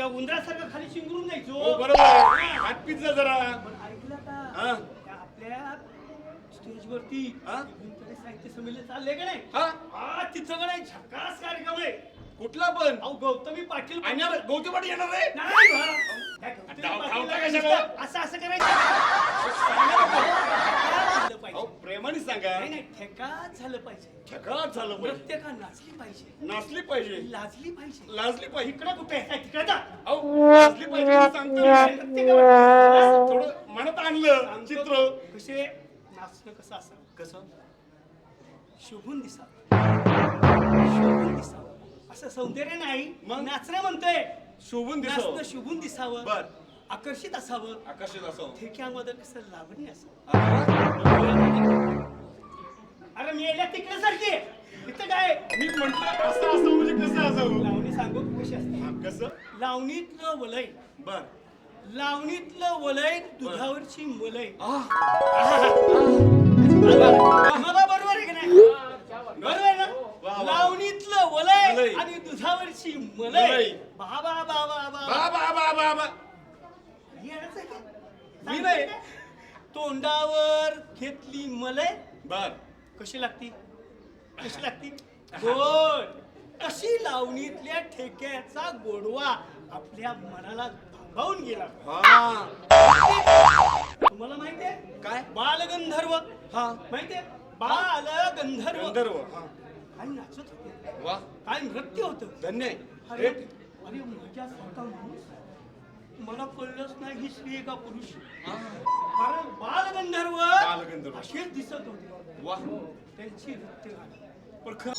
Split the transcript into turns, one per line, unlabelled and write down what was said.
त्या उंदरासारखं खाली शिंगरून
हो
जायचो
बरोबर आहे. हात पिझ्झा जरा.
पण ऐकलं
हा.
का त्या आपल्या
हा?
साहित्य संमेलन चाललंय का नाही?
हा.
हा तिथं का नाही? झकास कार्यक्रम आहे.
कुठला पण.
अहो गौतमी पाटील
आणि आता गौतम पाटील येणार आहे?
नाही बा. त्या गौतमी
धाव-
पाटील
धावता
नुसतं
कशाला?
असं असं करायचं.
प्रेमाने सांगा.
नाही नाही ठेका झालं पाहिजे.
ठकात झालं पाहिजे.
नाचली पाहिजे.
नाचली पाहिजे.
लाजली पाहिजे.
लाजली पाहिजे.
इकडं कुठे आहे? काय तिकडे? जा
अहो लाजली पाहिजे सांगतो थोडं मनात आणलं चित्र.
कसे नाचणं कसं असावं
कसं?
शोभून दिसावं. शोभून दिसावं. असं सौंदर्य नाही.
मग?
नाचणं म्हणतोय.
शोभून
नाचणं
दिसव
शोभून दिसावं.
बर.
आकर्षित असावं.
आकर्षित असं
ठेक्यामध्ये कसं लावणी असावं. अरे मी यायला तिकडे सारखी. इथं काय?
मी म्हंटल असं असं म्हणजे कसं असावं
लावणी सांगू कशी असते?
हा, कसं?
लावणीतलं वलय.
बर.
लावणीतलं वलय दुधावरची मलय. मला बरोबर आहे की नाही? बरोबर आहे ना?
वा.
लावणीतलं वलय. आणि दुधावरची. मलय. बाबा बाबा बाबा.
बा बा बा
येणंच आहे का?
मी नाही.
तोंडावर घेतली मलय.
बर.
कशी लागती? कशी लागती? गोड. कशी लावणीतल्या ठेक्याचा गोडवा आपल्या मनाला भांबावून गेला.
हा.
तुम्हाला माहितीये
काय?
बालगंधर्व.
हा.
माहितीये बालगंधर्व.
गंधर्व हा.
काय नाचत होते?
वा.
काय नृत्य होतं?
धन्य आहे.
अरे अरे माझ्यासारखा माणूस मला कळलंच नाही ही स्त्री आहे का पुरुष
हा.
कारण बालगंधर्व
बालगंधर्व.
असेच दिसत होते.
वा
त्यांची नृत्य गाणी
पण खरं